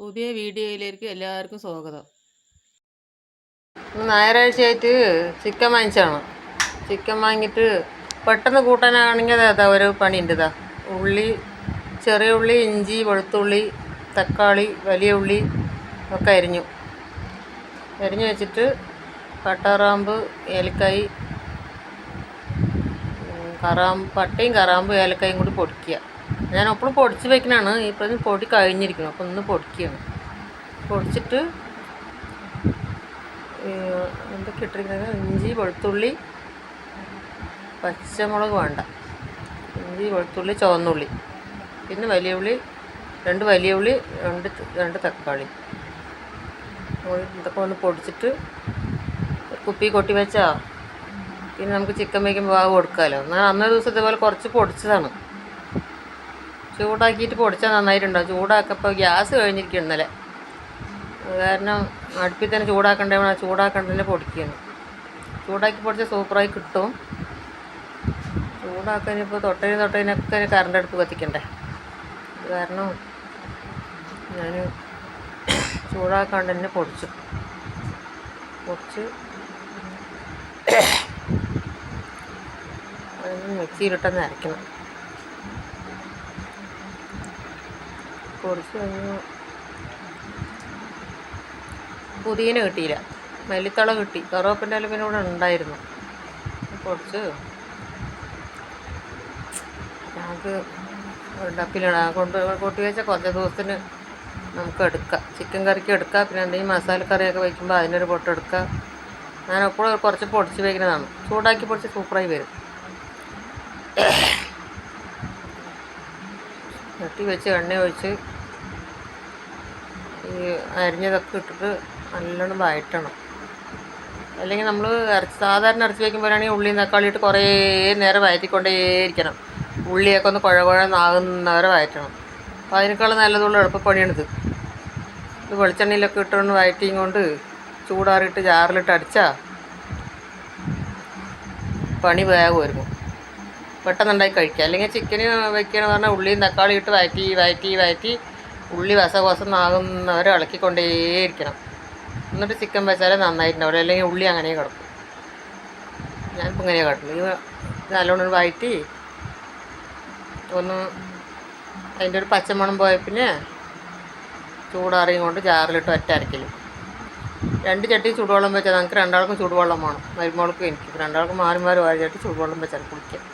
പുതിയ വീഡിയോയിലേക്ക് എല്ലാവർക്കും സ്വാഗതം. ഞായറാഴ്ചയായിട്ട് ചിക്കൻ വാങ്ങിച്ചാണ് ചിക്കൻ വാങ്ങിയിട്ട് പെട്ടെന്ന് കൂട്ടാനാണെങ്കിൽ അതാ ഒരു പണി ഇതാ. ഉള്ളി ചെറിയ ഉള്ളി ഇഞ്ചി വെളുത്തുള്ളി തക്കാളി വലിയ ഉള്ളി ഒക്കെ അരിഞ്ഞു. അരിഞ്ഞു വെച്ചിട്ട് പട്ടാറാമ്പ് ഏലക്കായി കറാമ്പ് പട്ടയും കറാമ്പ് ഏലക്കായും കൂടി പൊടിക്കുക. ഞാൻ അപ്പോഴും പൊടിച്ച് വെക്കണാണ് ഇപ്പം പൊടി കഴിഞ്ഞിരിക്കുന്നു അപ്പം ഒന്ന് പൊടിക്കുകയാണ്. പൊടിച്ചിട്ട് എന്തൊക്കെ ഇട്ടിരിക്കുന്നത്? ഇഞ്ചി വെളുത്തുള്ളി പച്ചമുളക് വേണ്ട. ഇഞ്ചി വെളുത്തുള്ളി ചുവന്നുള്ളി. പിന്നെ വലിയ ഉള്ളി രണ്ട് വലിയ ഉള്ളി രണ്ട് രണ്ട് തക്കാളി. ഇതൊക്കെ ഒന്ന് പൊടിച്ചിട്ട് കുപ്പി കൊട്ടി വെച്ചാൽ പിന്നെ നമുക്ക് ചിക്കൻ വയ്ക്കുമ്പോൾ ആ കൊടുക്കാമല്ലോ എന്നാൽ അന്നേ ദിവസം ഇതേപോലെ കുറച്ച് പൊടിച്ചതാണ്. ചൂടാക്കിയിട്ട് പൊടിച്ചാൽ നന്നായിട്ടുണ്ടോ? ചൂടാക്കപ്പോൾ ഗ്യാസ് കഴിഞ്ഞിരിക്കും ഇന്നലെ. കാരണം അടുപ്പിൽ തന്നെ ചൂടാക്കണ്ടേ ആ പൊടിക്കുന്നു ചൂടാക്കി പൊടിച്ച സൂപ്പറായി കിട്ടും. ചൂടാക്കാൻ ഇപ്പോൾ തൊട്ടതിന് തൊട്ടതിനൊക്കെ കറണ്ട് അടുപ്പ് കത്തിക്കണ്ടേ? കാരണം ഞാൻ ചൂടാക്കാണ്ട് തന്നെ പൊടിച്ചു. പൊടിച്ച് മിക്സിയിലിട്ടൊന്ന് അരയ്ക്കണം. കഴിഞ്ഞ് പുതിയന കിട്ടിയില്ല. മല്ലിത്തള കിട്ടി. കറുവപ്പിന്റെ അലപ്പിന്റെ ഇവിടെ ഉണ്ടായിരുന്നു. പൊടിച്ച് നമുക്ക് ഡപ്പിലിടാം കൊണ്ട് കൊട്ടി വെച്ചാൽ കുറച്ച് ദിവസത്തിന് നമുക്ക് എടുക്കാം. ചിക്കൻ കറിക്ക് എടുക്കാം. പിന്നെ എന്തെങ്കിലും മസാലക്കറിയൊക്കെ വയ്ക്കുമ്പോൾ അതിനൊരു പൊട്ടെടുക്കാം ഞാൻ എപ്പോഴും കുറച്ച് പൊടിച്ച് വയ്ക്കുന്നതാണ്. ചൂടാക്കി പൊടിച്ച് സൂപ്പറായി വരും. ചട്ടി വെച്ച് എണ്ണ ഒഴിച്ച് ഈ അരിഞ്ഞതൊക്കെ ഇട്ടിട്ട് നല്ലോണം വഴറ്റണം. അല്ലെങ്കിൽ നമ്മൾ ഇറച്ചി സാധാരണ ഇറച്ചി വയ്ക്കുമ്പോഴാണെങ്കിൽ ഉള്ളിയും തക്കാളി ഇട്ട് കുറേ നേരം വഴറ്റിക്കൊണ്ടേയിരിക്കണം ഉള്ളിയൊക്കെ ഒന്ന് കുഴ കുഴന്നാകുന്നവരെ വഴറ്റണം. അപ്പോൾ അതിനേക്കാളും നല്ലതുള്ള എളുപ്പപ്പണിയാണിത്. ഇത് വെളിച്ചെണ്ണയിലൊക്കെ ഇട്ടുകൊണ്ട് വഴറ്റിയും കൊണ്ട് ചൂടാറിയിട്ട് ജാറിലിട്ട് അടിച്ചാൽ പണി വേഗം ഒരുങ്ങും. പെട്ടെന്നുണ്ടാക്കി കഴിക്കുക അല്ലെങ്കിൽ ചിക്കന് വെക്കണമെന്ന് പറഞ്ഞാൽ ഉള്ളിയും തക്കാളി ഇട്ട് വഴറ്റി വഴറ്റി വഴറ്റി ഉള്ളി വസ വസന്നാകുന്നവരെ ഇളക്കിക്കൊണ്ടേയിരിക്കണം. എന്നിട്ട് ചിക്കൻ വെച്ചാലേ നന്നായിട്ടുണ്ടാവില്ല അല്ലെങ്കിൽ ഉള്ളി അങ്ങനെ കിടക്കും. ഞാനിപ്പോൾ ഇങ്ങനെ കിടക്കുന്നത് ഇത് നല്ലോണം വഴറ്റി ഒന്ന് അതിന്റെ ഒരു പച്ചമണം പോയ പിന്നെ ചൂടാറിയും കൊണ്ട് ജാറിലിട്ട് ഒറ്റ അരക്കലും. രണ്ട് ചട്ടി ചൂടുവെള്ളം വെച്ചാൽ നമുക്ക് രണ്ടാൾക്കും ചൂടുവെള്ളം വേണം. മരുമോൾക്കും എനിക്ക്. രണ്ടാൾക്കും മാറി മാറി വാഴ ചട്ടി ചൂടുവെള്ളം വെച്ചാൽ കുളിക്കാം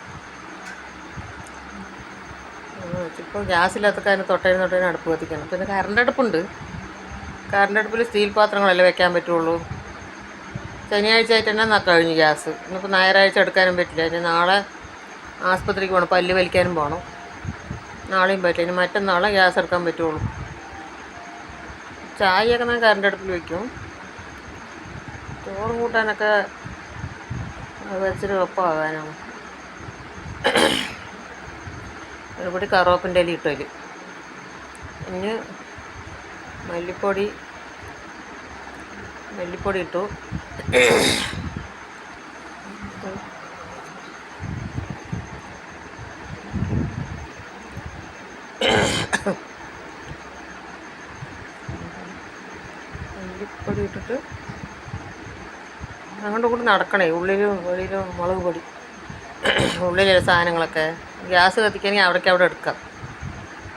ഇപ്പോൾ ഗ്യാസില്ലാത്ത കാര്യം തൊട്ടതിന് തൊട്ടതിന് അടുപ്പ് കത്തിക്കണം. പിന്നെ കറണ്ട് അടുപ്പുണ്ട്. കറണ്ട് അടുപ്പിൽ സ്റ്റീൽ പാത്രങ്ങളല്ലേ വെക്കാൻ പറ്റുള്ളൂ. ശനിയാഴ്ച ആയിട്ട് തന്നെ കഴിഞ്ഞു ഗ്യാസ്. ഇന്നിപ്പോൾ ഞായറാഴ്ച എടുക്കാനും പറ്റില്ല. ഇനി നാളെ ആസ്പത്രിക്ക് പോകണം പല്ല് വലിക്കാനും പോകണം നാളെയും പറ്റില്ല. ഇനി മറ്റന്നാളെ ഗ്യാസ് എടുക്കാൻ പറ്റുള്ളൂ. ചായയൊക്കെ ഞാൻ കറണ്ട് അടുപ്പിൽ വയ്ക്കും ചോറും കൂട്ടാനൊക്കെ വെച്ചിട്ട് വെച്ചിട്ട് ഒപ്പമാകാനാണ് ഒരുപടി കറുവപ്പിന്റെ ഇല ഇട്ടതിൽ പിന്നെ മല്ലിപ്പൊടി മല്ലിപ്പൊടി ഇട്ടു. മല്ലിപ്പൊടി ഇട്ടിട്ട് അങ്ങോട്ടും കൂടി നടക്കണേ. ഉള്ളിലും വെളിയിലും മുളക് പൊടി. ഉള്ളിലെ സാധനങ്ങളൊക്കെ. ഗ്യാസ് കത്തിക്കണമെങ്കിൽ അവിടേക്ക് അവിടെ എടുക്കാം.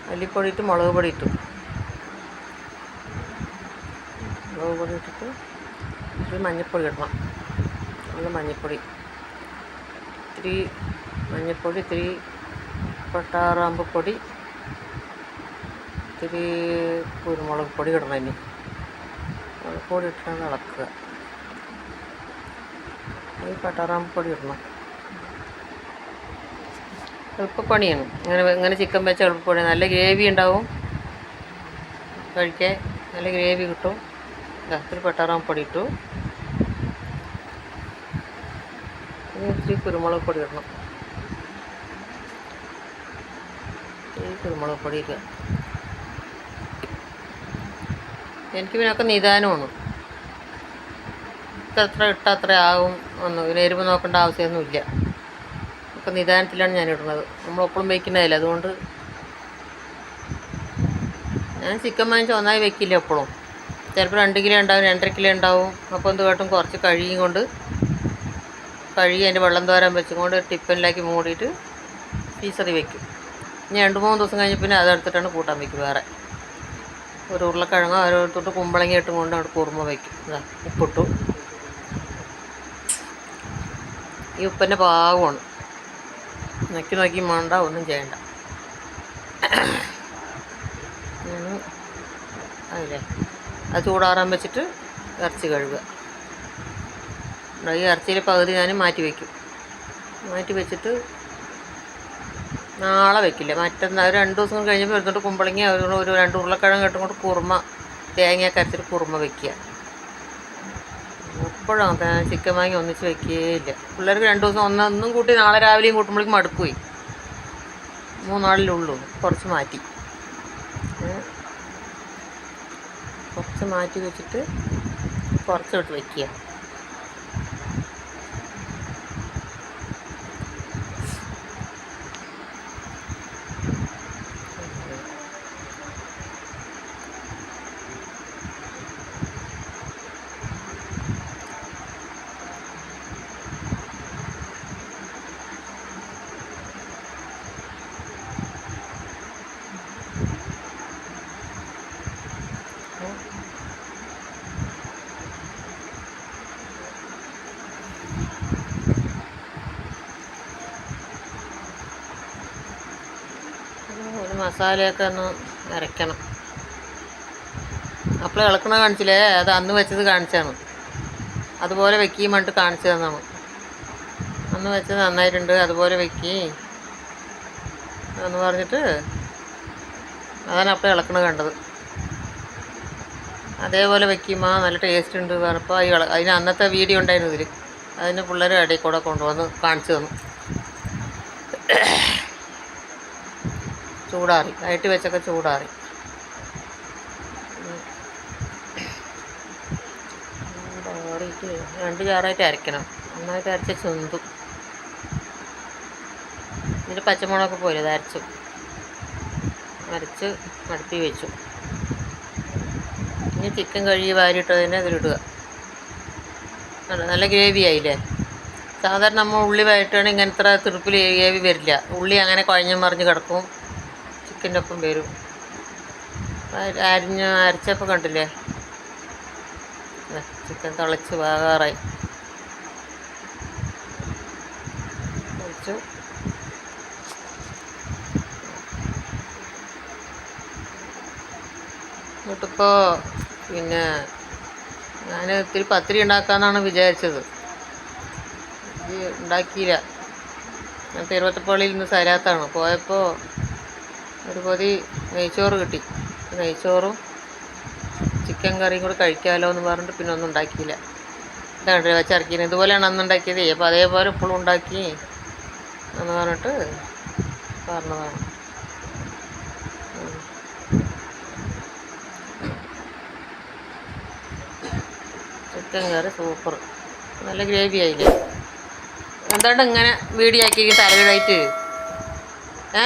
മല്ലിപ്പൊടി ഇട്ട് മുളക് പൊടി ഇട്ടു മുളക് പൊടി ഇട്ടിട്ട് മഞ്ഞൾപ്പൊടി ഇടണം. നല്ല മഞ്ഞൾപ്പൊടി ഇത്തിരി മഞ്ഞൾപ്പൊടി ഇത്തിരി പട്ടാറാമ്പ് പൊടി ഇത്തിരി കുരുമുളക് പൊടി ഇടണം ഇനി. മുളക് പൊടി ഇട്ടാണ് ഇളക്കുക. ഈ പട്ടാറാമ്പ് പൊടി ഇടണം. എളുപ്പപ്പണിയാണ്. ഇങ്ങനെ ഇങ്ങനെ ചിക്കൻ വെച്ച എളുപ്പപ്പണി നല്ല ഗ്രേവി ഉണ്ടാവും. കഴിക്കാൻ നല്ല ഗ്രേവി കിട്ടും. ഒരു പട്ടാറാമ്പ് പൊടി ഇട്ടു. ഇത്തിരി കുരുമുളക് പൊടി ഇടണം. ഈ കുരുമുളക് പൊടി ഇടുക. എനിക്ക് പിന്നൊക്കെ നിദാനമാണ്. ഇത്ര ഇട്ടാൽ അത്ര ആവും ഒന്നും ഇതിന് എരിവ് നോക്കേണ്ട ആവശ്യമൊന്നുമില്ല. ഒക്കെ നിദാനത്തിലാണ് ഞാൻ ഇടുന്നത്. നമ്മൾ എപ്പോഴും വയ്ക്കുന്നതല്ല അതുകൊണ്ട് ഞാൻ ചിക്കൻ വാങ്ങിച്ച് ഒന്നായി വെക്കില്ല എപ്പോഴും ചിലപ്പോൾ രണ്ട് കിലോ ഉണ്ടാവും രണ്ടര കിലോ ഉണ്ടാവും. അപ്പോൾ എന്ത് കാട്ടും കുറച്ച് കഴുകിയും കൊണ്ട് കഴുകി അതിന്റെ വെള്ളം തോരാൻ വെച്ചുകൊണ്ട് ടിപ്പനിലാക്കി മൂടിയിട്ട് ഫീസറി വെക്കും. ഇനി രണ്ട് മൂന്ന് ദിവസം കഴിഞ്ഞ് പിന്നെ അതെടുത്തിട്ടാണ് കൂട്ടാൻ വെക്കും വേറെ. ഒരു ഉരുളക്കിഴങ്ങോ ഓരോരുത്തോട്ട് കുമ്പളങ്ങി ഇട്ടും കൊണ്ട് അവിടെ കുറുമ വയ്ക്കും ഇതാ ഉപ്പിട്ടു. ഈ ഉപ്പിന്റെ പാകമാണ്. നോക്കി നോക്കി മോണ്ട ഒന്നും ചെയ്യണ്ട. അതില്ലേ അത് ചൂടാറാൻ വെച്ചിട്ട് ഇറച്ചി കഴുകുക. ഈ ഇറച്ചിയിൽ പകുതി ഞാൻ മാറ്റി വയ്ക്കും മാറ്റി വെച്ചിട്ട് നാളെ വെക്കില്ല. മറ്റന്നാൾ രണ്ട് ദിവസം കഴിഞ്ഞപ്പോൾ എടുത്തിട്ട് കുമ്പളങ്ങി ഒരു ഒരു രണ്ട് ഉരുളക്കിഴങ്ങ് ഇട്ടും കൊണ്ട് കുറുമ തേങ്ങയൊക്കെ അരച്ചിട്ട് കുറുമ വെക്കുക. എപ്പോഴും ചിക്കൻ വാങ്ങി ഒന്നിച്ച് വെക്കുകയില്ല പിള്ളേർക്ക് രണ്ട് ദിവസം ഒന്നൊന്നും കൂട്ടി നാളെ രാവിലെയും കൂട്ടുമ്പോഴേക്കും മടുക്കുപോയി മൂന്നാളിലുള്ളൂ കുറച്ച് മാറ്റി? കുറച്ച് മാറ്റി വെച്ചിട്ട് കുറച്ചിട്ട് വെക്കുക ഒരു മസാലയൊക്കെ ഒന്ന് അരയ്ക്കണം. അപ്പോൾ ഇളക്കണ കാണിച്ചില്ലേ? അത് അന്ന് വെച്ചത് കാണിച്ചാണ് അതുപോലെ വെക്കുകയും വേണ്ടിട്ട് കാണിച്ചു തന്നാണ് അന്ന് വെച്ചത് നന്നായിട്ടുണ്ട്. അതുപോലെ വെക്കി എന്ന് പറഞ്ഞിട്ട് അതാണ് അപ്പോൾ ഇളക്കണ കണ്ടത്. അതേപോലെ വെക്കുമ്പോൾ നല്ല ടേസ്റ്റ് ഉണ്ട് പറഞ്ഞപ്പോൾ അതിന് അന്നത്തെ വീഡിയോ ഉണ്ടായിരുന്നു ഇതിൽ അതിന് പിള്ളേർ ഇടയിൽ കൂടെ കൊണ്ടുവന്ന് കാണിച്ചു തന്നു. ചൂടാറി വയറ്റി വെച്ചൊക്കെ ചൂടാറി. രണ്ട് ചാറായിട്ട് അരയ്ക്കണം നന്നായിട്ട് അരച്ച ചുന്തു. എന്നിട്ട് പച്ചമുളകൊക്കെ പോലെ അരച്ചു. അരച്ച് അടുപ്പി വെച്ചു. ഇനി ചിക്കൻ കഴുകി വാരിയിട്ടതിനെ അതിലിടുക നല്ല ഗ്രേവി ആയില്ലേ? സാധാരണ നമ്മൾ ഉള്ളി വഴറ്റുകയാണെങ്കിൽ ഇങ്ങനത്ര തുടുപ്പിൽ ഗ്രേവി വരില്ല. ഉള്ളി അങ്ങനെ കുഴഞ്ഞു മറിഞ്ഞ് കിടക്കും. ചിക്കന്റെ ഒപ്പം വരും അരിഞ്ഞ അരച്ചപ്പം കണ്ടില്ലേ? ചിക്കൻ തിളച്ച് വേകാറായി. ഒഴിച്ചു എന്നിട്ടിപ്പോൾ പിന്നെ ഞാൻ ഇത്തിരി പത്തിരി ഉണ്ടാക്കാമെന്നാണ് വിചാരിച്ചത്. ഉണ്ടാക്കിയില്ല. ഞാൻ തിരുവത്തപ്പള്ളിയിൽ നിന്ന് സരാത്താണ് പോയപ്പോൾ ഒരു പൊതി നെയ്ച്ചോറ് കിട്ടി. നെയ്ച്ചോറും ചിക്കൻ കറിയും കൂടെ കഴിക്കാമല്ലോ എന്ന് പറഞ്ഞിട്ട് പിന്നെ ഒന്നും ഉണ്ടാക്കിയില്ല. ഇതാണ് വെച്ചിറക്കിയത് ഇതുപോലെയാണ് അന്ന് ഉണ്ടാക്കിയത്. അപ്പോൾ അതേപോലെ ഇപ്പോഴും ഉണ്ടാക്കി എന്ന് പറഞ്ഞിട്ട് പറഞ്ഞതാണ്. Chicken curry super. നല്ല ഗ്രേവി ആയില്ലേ. എന്താണ് ഇങ്ങനെ വീഡിയോ ആക്കി തലവിടായിട്ട് ഏ?